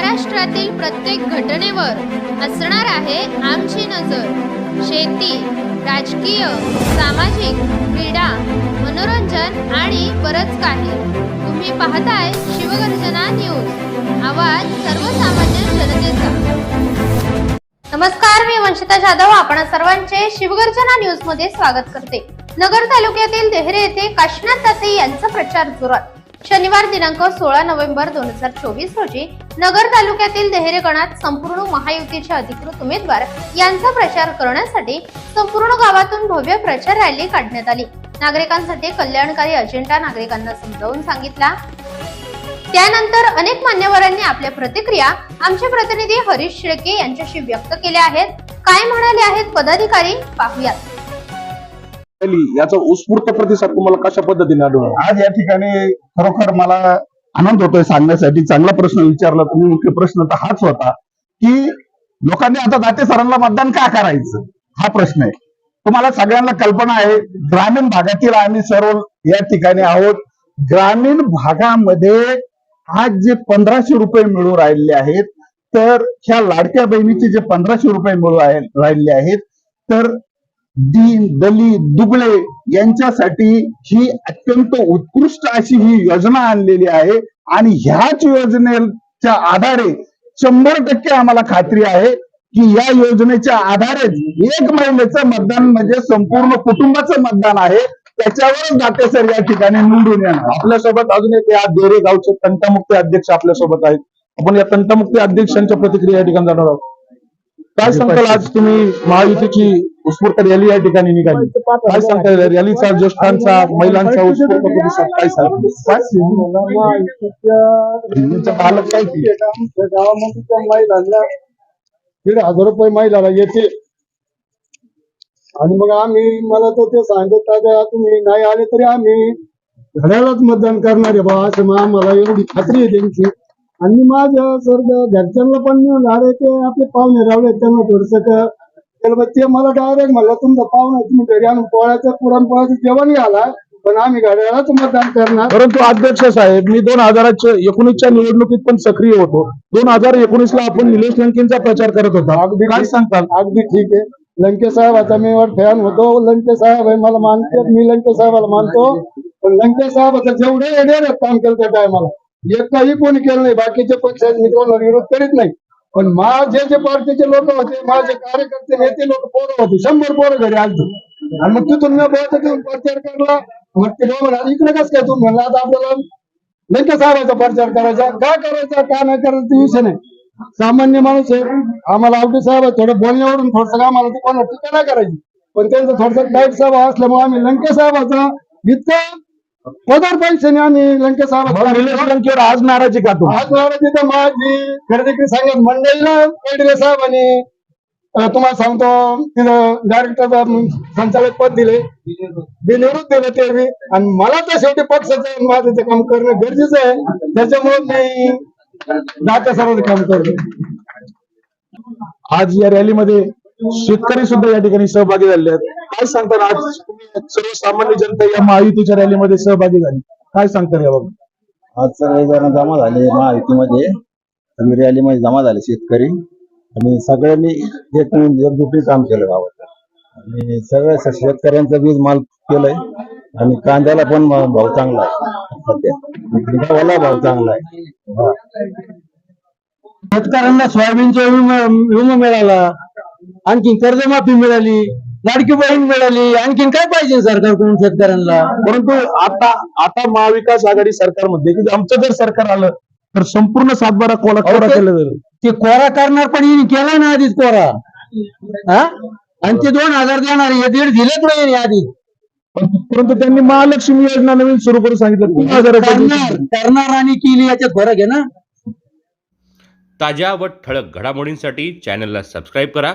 महाराष्ट्रातील प्रत्येक घटनेवर असणार आहे आमची नजर. शेती राजकीय सामाजिक क्रीडा मनोरंजन आणि बरंच काही. तुम्ही पाहताय शिवगर्जना न्यूज. आवाज सर्वसामान्य जनतेचा. नमस्कार मी वंशिता जाधव. आपण सर्वांचे शिवगर्जना न्यूजमध्ये स्वागत करते. नगर तालुक्यातील देहरे येथे काशीनाथ दाते यांचा प्रचार जोरात. शनिवार दिनांक सोळा नोव्हेंबर दोन हजार चोवीस रोजी नगर तालुक्यातील देहरेगणात संपूर्ण महायुतीचे अधिकृत उमेदवार यांचा प्रचार करण्यासाठी संपूर्ण गावातून भव्य प्रचार रॅली काढण्यात आली. नागरिकांसाठी कल्याणकारी अजेंडा नागरिकांना समजावून सांगितला. त्यानंतर अनेक मान्यवरांनी आपल्या प्रतिक्रिया आमचे प्रतिनिधी हरीश शेळके यांच्याशी व्यक्त केल्या आहेत. काय म्हणाले आहेत पदाधिकारी? पाहूयात. याचा उत्स्फूर्त प्रतिसाद तुम्हाला कशा पद्धतीने आढळून आज या ठिकाणी खरोखर मला आनंद होतोय सांगण्यासाठी. चांगला प्रश्न विचारला तुम्ही मुख्य प्रश्न तर हाच होता की लोकांनी आता दाते सरांना मतदान का करायचं? हा प्रश्न आहे. तुम्हाला सगळ्यांना कल्पना आहे ग्रामीण भागातील आम्ही सर्व या ठिकाणी आहोत. ग्रामीण भागामध्ये आज जे पंधराशे रुपये मिळू राहिले आहेत तर ह्या लाडक्या बहिणीचे जे पंधराशे रुपये मिळू राहिले आहेत तर दीन दलित दुबळे यांच्यासाठी ही अत्यंत उत्कृष्ट अशी ही योजना आणलेली आहे. आणि ह्याच योजनेच्या आधारे शंभर टक्के आम्हाला खात्री आहे की या योजनेच्या आधारे एक महिन्याचं मतदान म्हणजे संपूर्ण कुटुंबाचं मतदान आहे. त्याच्यावरच दाते सर या ठिकाणी निवडून येणार. आपल्यासोबत अजून एक या देरे गावचे तंटामुक्ती अध्यक्ष आपल्यासोबत आहेत. आपण या तंटामुक्ती अध्यक्षांच्या प्रतिक्रिया या ठिकाणी जाणार आहोत. काय सांगाल आज तुम्ही महायुतीची उत्स्फूर्त रॅली या ठिकाणी निघाली. काय सांगताल रॅलीचा ज्येष्ठांचा महिलांचा उत्स्फूर्त प्रतिसाद काय पालक काय? गावामध्ये त्या महिलांना दीड हजार रुपये महिलाला येते. आणि मग आम्ही मला तर ते सांगत तुम्ही नाही आले तरी आम्ही घड्यालाच मतदान करणार आहे बा असं आम्हाला एवढी खात्री आहे त्यांची. आणि माझ्या सर घरच्यांना पण झाले ते आपले पाहुणे रावले त्यांना थोडस त्याला ते मला डायरेक्ट म्हणलं तुमचा पाहुणा तुम्ही घरी आणून पोळ्याचं पुरणपोळ्याचं जेवण घाला पण आम्ही घड्यालाच मतदान करणार. परंतु अध्यक्ष साहेब मी दोन हजाराच्या एकोणीसच्या निवडणुकीत पण सक्रिय होतो. दोन हजार एकोणीस ला आपण निलेश लंकेंचा प्रचार करत होता. अगदी काय सांगताल? अगदी ठीक आहे. लंके साहेबाचा मी फॅन होतो. लंके साहेब आहे मला मानते मी लंके साहेबाला मानतो. पण लंके साहेबाचं जेवढे एडेर काम केलं त्या टायमाला एकही कोणी केलं नाही. बाकीचे पक्ष आहेत, मी कोणाला विरोध करीत नाही. पण माझे जे पार्टीचे लोक होते माझे कार्यकर्ते नेते लोक पोरं होते. शंभर पोरं घरी आज आणि मग तिथून मी बोलतो तिथून प्रचार करला मग ते इकडे कसं काय तुम्ही म्हणला आता आपल्याला लंके सांगायचा प्रचार करायचा? का करायचा? का नाही करायचा? ते विषय नाही. सामान्य माणूस आहे आम्हाला आवडी साहेब आहे, थोडं बोलण्यावरून थोडस आम्हाला ते टीका नाही करायची. पण त्यांचं थोडस टाईट असल्यामुळे आम्ही लंके साहेबाचा इतकं पदार पैशाने आम्ही लंके मग निलेश साहेब लंकेवर आज नाराजी का तुम्ही? आज मला तिथं माझी. खरेदी सांगत मंडळीला पेडले साहेबांनी अं, तुम्हाला सांगतो तिथं डायरेक्टर संचालक पद दिले. बिनविरोध दिले ते बी. आणि मला तर शेवटी पक्षाचं आहे, माझं ते काम करणं गरजेचं आहे. त्याच्यामुळे मी दाता सर्वांचं काम करतो आज या रॅलीमध्ये शेतकरी सुद्धा या ठिकाणी सहभागी झाले आहेत. काय सांगतात आज तुम्ही सर्वसामान्य जनता या महायुतीच्या रॅलीमध्ये सहभागी झाली? काय सांगतात याबाबत आज सर्वजण जमा झाले महायुतीमध्ये. सगळी रॅलीमध्ये जमा झाले शेतकरी. आणि सगळ्यांनी एक मिळून एकजुटी काम केलं गावात आणि सगळ्या शेतकऱ्यांचं वीज माल केलंय. आणि कांद्याला पण भाव चांगला आहे. भाव चांगला आहे. शेतकऱ्यांना सोयाबीनचा विमा विमा मिळाला. आणखी कर्जमाफी मिळाली. लाडकी बहीण मिळाली. आणखीन काय पाहिजे सरकारकडून शेतकऱ्यांना? परंतु आता आता महाविकास आघाडी सरकारमध्ये की आमचं जर सरकार आलं तर संपूर्ण सातबारा कोला कोरा ते- केलं जाईल. ते कोरा करणार पण हिने केला ना आधीच कोरा. हा? आणि ते दोन हजार देणार हे दीड दिलेच नाही आधी पण- परंतु त्यांनी महालक्ष्मी योजना नवीन सुरू करून सांगितलं. तीन हजार करणार आणि केली याच्यात फरक आहे ना? ताज्या व ठळक घडामोडींसाठी चॅनलला सबस्क्राईब करा.